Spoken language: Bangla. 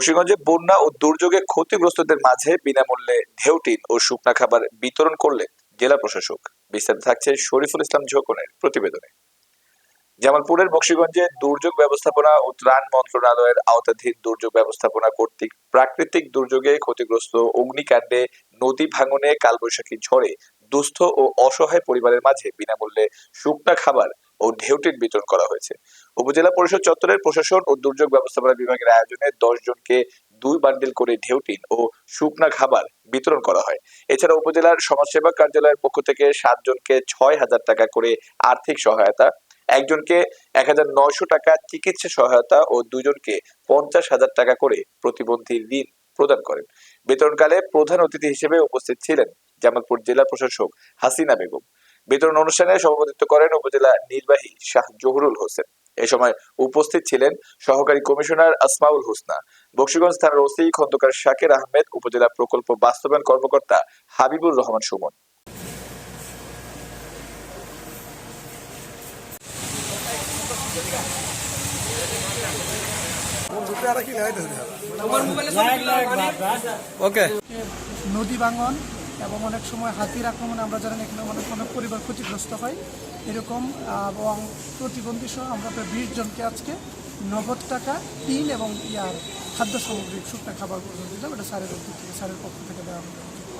বক্সিগঞ্জে বন্যা ও দুর্যোগে ক্ষতিগ্রস্তদের মাঝে বিনামূল্যে ঢেউটিন ও শুকনা খাবার বিতরণ করলেন জেলা প্রশাসক। বিস্তারিত থাকছে শরীফুল ইসলাম ঝোকনের প্রতিবেদনে। জামালপুরের বক্সিগঞ্জে দুর্যোগ ব্যবস্থাপনা ও ত্রাণ মন্ত্রণালয়ের আওতাধীন দুর্যোগ ব্যবস্থাপনা কর্তৃক প্রাকৃতিক দুর্যোগে ক্ষতিগ্রস্ত অগ্নিকাণ্ডে নদী ভাঙনে কালবৈশাখী ঝড়ে দুস্থ ও অসহায় পরিবারের মাঝে বিনামূল্যে শুকনা খাবার ও ঢেউটিন বিতরণ করা হয়েছে। উপজেলা পরিষদ চত্বরের প্রশাসন ও দুর্যোগ ব্যবস্থাপনা বিভাগের আয়োজনে দশ জনকে দুই বান্ডিল করে ঢেউটিন ও শুকনা খাবার বিতরণ করা হয়। এছাড়া উপজেলার সমাজসেবা কার্যালয়ের পক্ষ থেকে সাত জনকে ছয় হাজার টাকা করে আর্থিক সহায়তা, একজনকে এক হাজার নয়শো টাকা চিকিৎসা সহায়তা ও দুজনকে পঞ্চাশ হাজার টাকা করে প্রতিবন্ধী ঋণ প্রদান করেন। বিতরণকালে প্রধান অতিথি হিসেবে উপস্থিত ছিলেন জামালপুর জেলা প্রশাসক হাসিনা বেগম। বিতরণ অনুষ্ঠানে সভাপতিত্ব করেন উপজেলা নির্বাহী শাহ জহুরুল হোসেন। এ সময় উপস্থিত ছিলেন সহকারী কমিশনার আসমাউল হোসনা বক্সিগঞ্জ থানার ওসি খন্দকার শাকের আহমেদ উপজেলা প্রকল্প বাস্তবায়ন কর্মকর্তা হাবিবুর রহমান সুমন। ওকে নদী ভাঙন এবং অনেক সময় হাতির আক্রমণে আমরা জানেন এখানে অনেক অনেক পরিবার ক্ষতিগ্রস্ত হয়। এরকম এবং প্রতিবন্ধী সহ আমরা প্রায় বিশ জনকে আজকে নগদ টাকা টিন এবং ইয়ার খাদ্য সামগ্রী, শুকনা খাবার পর্যন্ত দিলাম। এটা স্যারের উদ্যোগ থেকে, স্যারের পক্ষ থেকে দেওয়া হবে।